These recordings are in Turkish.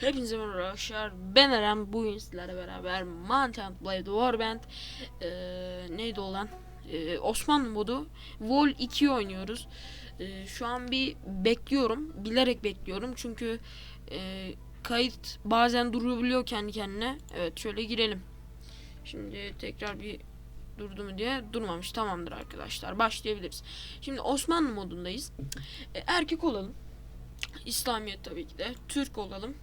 Hepinize merhaba arkadaşlar. Ben Eren. Bugün sizlerle beraber Mountain Blade Warband eee neydi olan Eee, Osmanlı modu Vol 2 oynuyoruz. Eee, şu an bir bekliyorum. Bilerek bekliyorum. Çünkü eee, kayıt bazen durabiliyor kendi kendine. Evet şöyle girelim. Şimdi tekrar bir durdu mu diye durmamış. Tamamdır arkadaşlar. Başlayabiliriz. Şimdi Osmanlı modundayız. E, erkek olalım. İslamiyet tabii ki de. Türk olalım.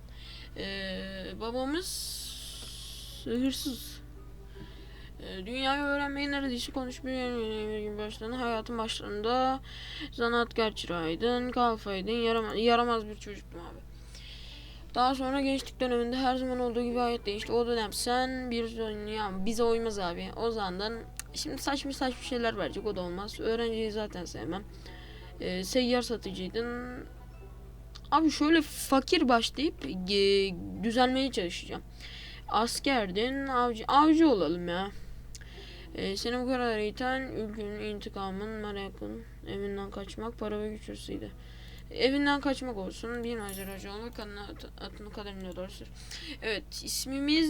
Ee, babamız hırsız. Ee, dünyayı öğrenmeyi neredeyse konuşmuyor gibi başladı. Hayatın başlarında zanaatkar çırağıydın, kalfaydın, yaramaz, yaramaz bir çocuktum abi. Daha sonra gençlik döneminde her zaman olduğu gibi hayat değişti. O dönem sen bir ya bize uymaz abi. O zamandan şimdi saçma saçma şeyler verecek o da olmaz. Öğrenciyi zaten sevmem. Ee, seyyar satıcıydın. Abi şöyle fakir başlayıp e, düzelmeye çalışacağım. Askerdin, avcı, avcı olalım ya. E, seni bu kadar iten ülkenin intikamın, merakın, evinden kaçmak, para ve güç hırsıydı. Evinden kaçmak olsun, bir maceracı olmak, adına, at- atını kaderine doğru. Evet, ismimiz...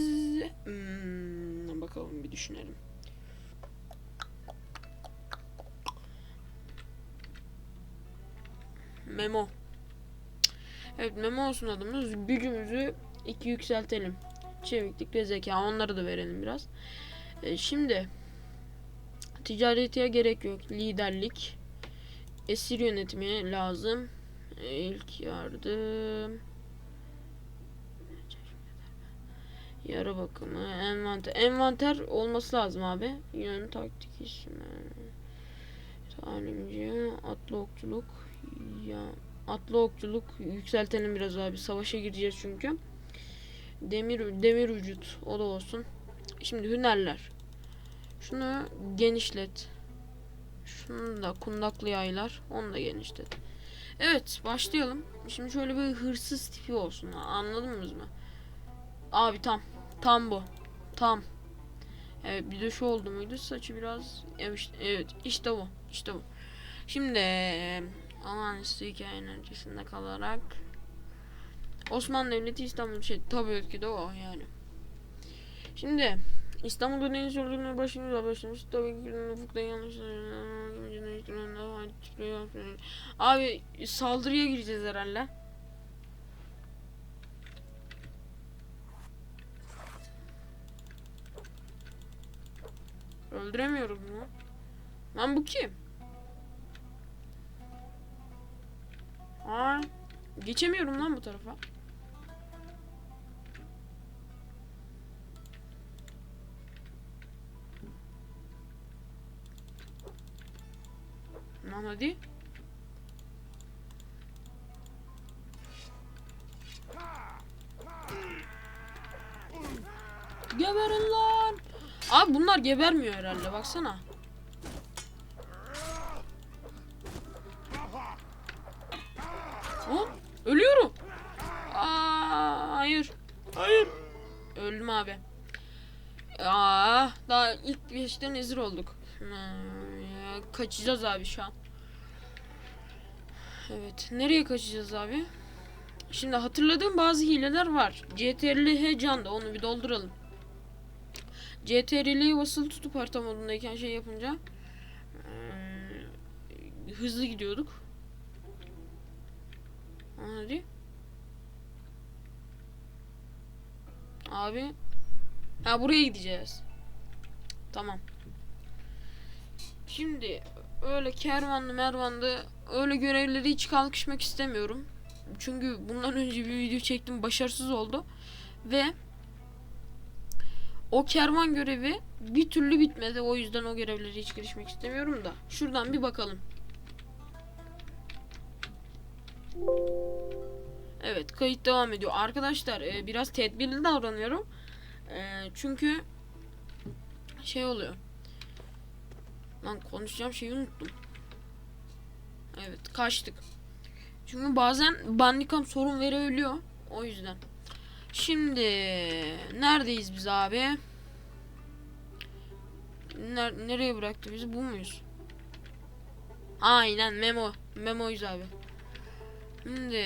Hmm, bakalım bir düşünelim. Memo. Evet memo olsun adımız. Gücümüzü iki yükseltelim. Çeviklik ve zeka onları da verelim biraz. E, şimdi ticaretiye gerek yok. Liderlik. Esir yönetimi lazım. E, ilk yardım. Yara bakımı, envanter. Envanter olması lazım abi. Yön taktik ismi. Talimci, atlı okçuluk. Ya atlı okçuluk yükseltelim biraz abi. Savaşa gireceğiz çünkü. Demir demir vücut o da olsun. Şimdi hünerler. Şunu genişlet. Şunu da kundaklı yaylar. Onu da genişlet. Evet başlayalım. Şimdi şöyle bir hırsız tipi olsun. Anladınız mı? Abi tam. Tam bu. Tam. Evet bir de şu oldu muydu? Saçı biraz evet, işte- bu. İşte bu. Şimdi olağanüstü hikayenin öncesinde kalarak Osmanlı Devleti İstanbul şey tabii ki de o yani. Şimdi İstanbul'da deniz yolculuğuna başımıza başlamış. Tabii ki ufukta yanlış. Abi saldırıya gireceğiz herhalde. Öldüremiyorum ya. Lan bu kim? Aa, geçemiyorum lan bu tarafa. Lan hadi. Geberin lan. Abi bunlar gebermiyor herhalde baksana. Hop, ölüyorum. Aa, hayır. Hayır. Öldüm abi. Aa, daha ilk beşten ezir olduk. Hmm, kaçacağız abi şu an. Evet. Nereye kaçacağız abi? Şimdi hatırladığım bazı hileler var. CTRL can da onu bir dolduralım. CTRL'yi basılı tutup harita modundayken şey yapınca eee, hızlı gidiyorduk. Hadi. Abi. Ha buraya gideceğiz. Tamam. Şimdi öyle kervanlı mervanlı öyle görevleri hiç kalkışmak istemiyorum. Çünkü bundan önce bir video çektim başarısız oldu. Ve o kervan görevi bir türlü bitmedi. O yüzden o görevleri hiç girişmek istemiyorum da. Şuradan bir bakalım. Evet kayıt devam ediyor. Arkadaşlar e, biraz tedbirli davranıyorum. E, çünkü şey oluyor. Lan konuşacağım şeyi unuttum. Evet kaçtık. Çünkü bazen bandikam sorun verebiliyor. O yüzden. Şimdi neredeyiz biz abi? Ner- nereye bıraktı bizi? Bu muyuz? Aynen Memo. Memo'yuz abi. Şimdi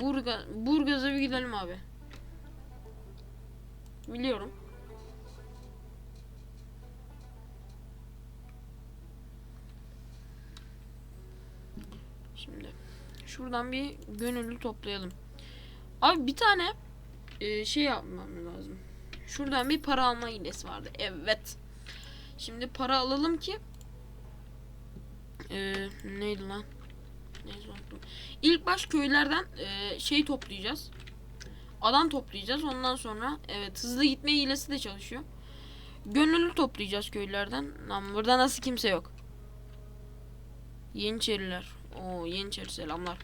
Burga Burgaz'a bir gidelim abi. Biliyorum. Şimdi şuradan bir gönüllü toplayalım. Abi bir tane e, şey yapmam lazım. Şuradan bir para alma hilesi vardı. Evet. Şimdi para alalım ki e, neydi lan? Neyse unuttum. İlk baş köylerden e, şey toplayacağız. Adam toplayacağız. Ondan sonra evet hızlı gitme hilesi de çalışıyor. Gönüllü toplayacağız köylerden. Lan burada nasıl kimse yok. Yeniçeriler. Oo Yeniçeri selamlar.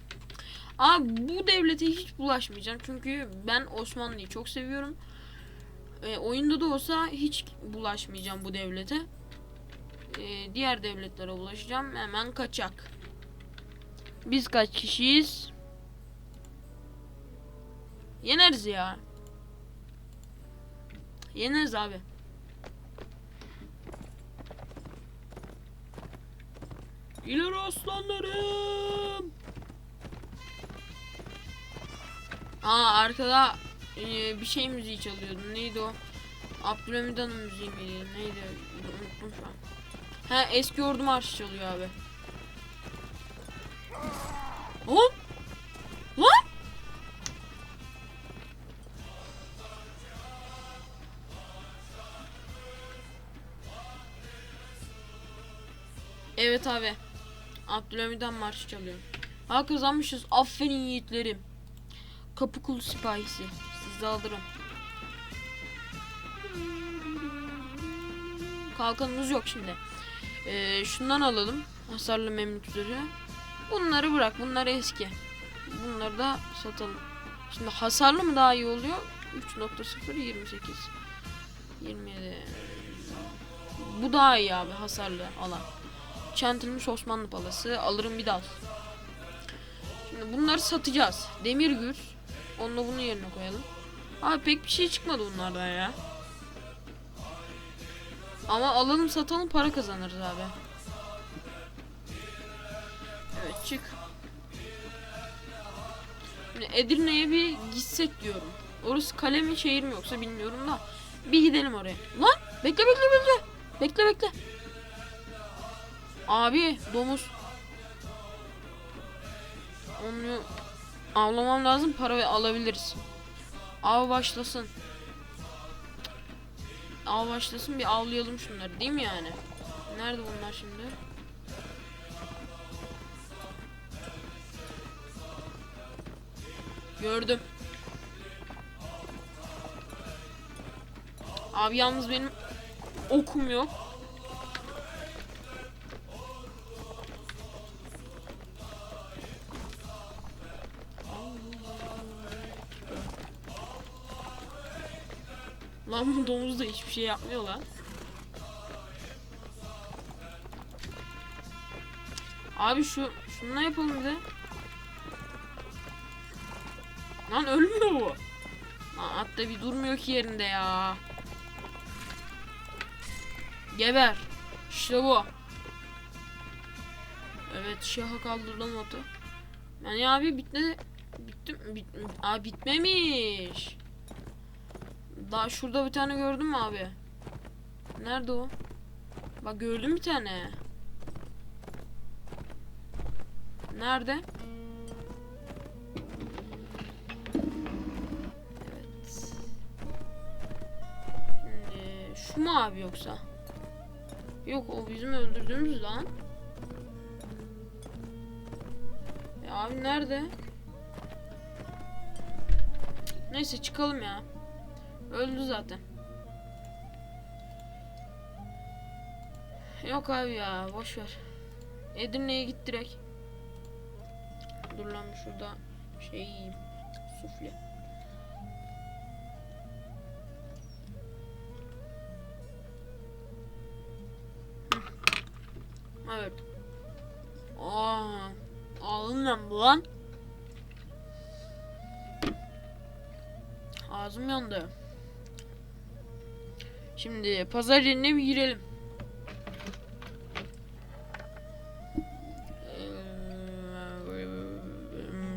Abi bu devlete hiç bulaşmayacağım. Çünkü ben Osmanlı'yı çok seviyorum. E, oyunda da olsa hiç bulaşmayacağım bu devlete. E, diğer devletlere bulaşacağım. Hemen kaçak. Biz kaç kişiyiz? Yeneriz ya. Yeneriz abi. İleri aslanlarım. Aa arkada e, bir şey müziği çalıyordu. Neydi o? Abdülhamid Han'ın müziği miydi? Neydi? Unuttum şu an. Ha eski ordu marşı çalıyor abi. Lan! Lan! Evet abi. Abdülhamid'den marşı çalıyor. Ha kazanmışız. Aferin yiğitlerim. Kapı kulu sipahisi. Sizi alırım. Kalkanımız yok şimdi. Ee, şundan alalım. Hasarlı memlükleri. Bunları bırak. Bunlar eski. Bunları da satalım. Şimdi hasarlı mı daha iyi oluyor? 3.0 28 27 Bu daha iyi abi hasarlı alan. Çentilmiş Osmanlı palası. Alırım bir dal. Şimdi bunları satacağız. Demir gür. Onunla bunu yerine koyalım. Abi pek bir şey çıkmadı bunlardan ya. Ama alalım satalım para kazanırız abi. Çık. Şimdi Edirne'ye bir gitsek diyorum. Orası kale mi şehir mi yoksa bilmiyorum da. Bir gidelim oraya. Lan bekle bekle bekle. Bekle bekle. Abi domuz. Onu avlamam lazım para alabiliriz. Av başlasın. Av başlasın bir avlayalım şunları değil mi yani? Nerede bunlar şimdi? Gördüm. Abi yalnız benim okum yok. Lan bu domuz da hiçbir şey yapmıyor lan. Abi şu şununla yapalım bir de. Lan ölmüyor bu. Lan hatta bir durmuyor ki yerinde ya. Geber. İşte bu. Evet şaha kaldırdım atı. Yani abi bitmedi. Bitti bit, Aa bitmemiş. Daha şurada bir tane gördün mü abi? Nerede o? Bak gördüm bir tane. Nerede? Şu mu abi yoksa? Yok o bizim öldürdüğümüz lan. Ya abi nerede? Neyse çıkalım ya. Öldü zaten. Yok abi ya boş ver. Edirne'ye git direkt. Dur lan şurada şey yiyeyim. Sufle. Evet. Aa, ağzım bu lan. Ağzım yandı. Şimdi pazar yerine bir girelim. Ee,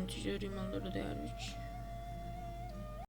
Ticaret malları değermiş.